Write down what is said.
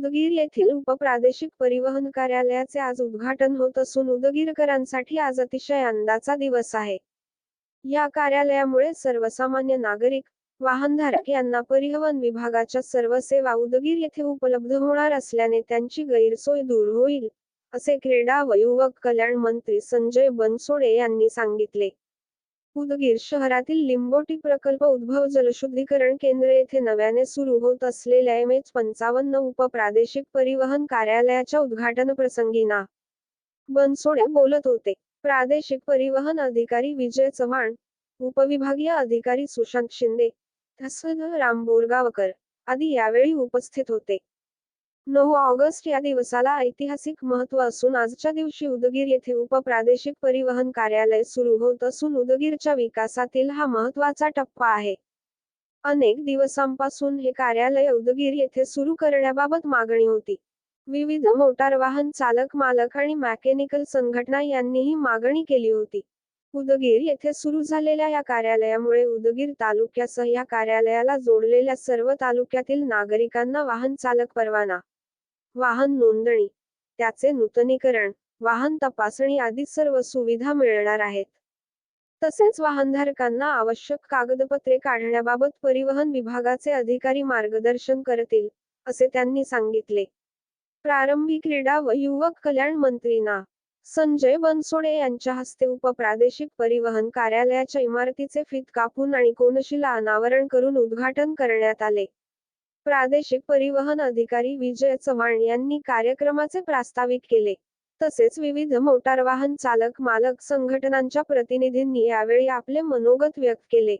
उदगीर येथील उपप्रादेशिक परिवहन कार्यालयाचे आज उद्घाटन होत असून उदगीरकरांसाठी आज अतिशय आनंदाचा दिवस आहे. या कार्यालयामुळे सर्वसामान्य नागरिक वाहनधारक यांना परिवहन विभागाच्या सर्व सेवा उदगीर येथे उपलब्ध होणार असल्याने त्यांची गैरसोय दूर होईल असे क्रीडा व युवक कल्याण मंत्री संजय बनसोडे यांनी सांगितले. उदगीर शहरातील लिंबोटी प्रकल्प उद्भव जलशुद्धीकरण केंद्र येथे नव्याने सुरू होत असलेल्या एम एच पंचावन्न उपप्रादेशिक परिवहन कार्यालयाच्या उद्घाटन प्रसंगी ना. बनसोडे बोलत होते. प्रादेशिक परिवहन अधिकारी विजय चव्हाण उपविभागीय अधिकारी सुशांत शिंदे तसंच राम बोरगावकर आदी यावेळी उपस्थित होते. नऊ ऑगस्ट या दिवसाला ऐतिहासिक महत्त्व असून आजच्या दिवशी उदगीर येथे उपप्रादेशिक परिवहन कार्यालय सुरू होत असून उदगीरच्या विकासातील हा महत्त्वाचा टप्पा आहे. अनेक दिवसांपासून हे कार्यालय उदगीर येथे सुरू करण्याबाबत मागणी होती. विविध मोटार वाहन चालक मालक आणि मॅकॅनिकल संघटना यांनीही मागणी केली होती. उदगीर येथे सुरू झालेल्या या कार्यालयामुळे उदगीर तालुक्यासह या कार्यालयाला जोडलेल्या सर्व तालुक्यातील नागरिकांना वाहन चालक परवाना वाहन नोंदणी त्याचे नूतनीकरण वाहन तपासणी आदी सर्व सुविधा मिळणार आहेत. तसेच वाहनधारकांना आवश्यक कागदपत्रे काढण्याबाबत परिवहन विभागाचे अधिकारी मार्गदर्शन करतील असे त्यांनी सांगितले. प्रारंभी क्रीडा व युवक कल्याण मंत्री ना. संजय बनसोडे यांच्या हस्ते उपप्रादेशिक परिवहन कार्यालयाच्या इमारतीचे फीत कापून आणि कोनशिला अनावरण करून उद्घाटन करण्यात आले. प्रादेशिक परिवहन अधिकारी विजय चव्हाण यांनी कार्यक्रमाचे प्रास्ताविक केले. तसेच विविध मोटार वाहन चालक मालक संघटनांच्या प्रतिनिधींनी यावेळी आपले मनोगत व्यक्त केले.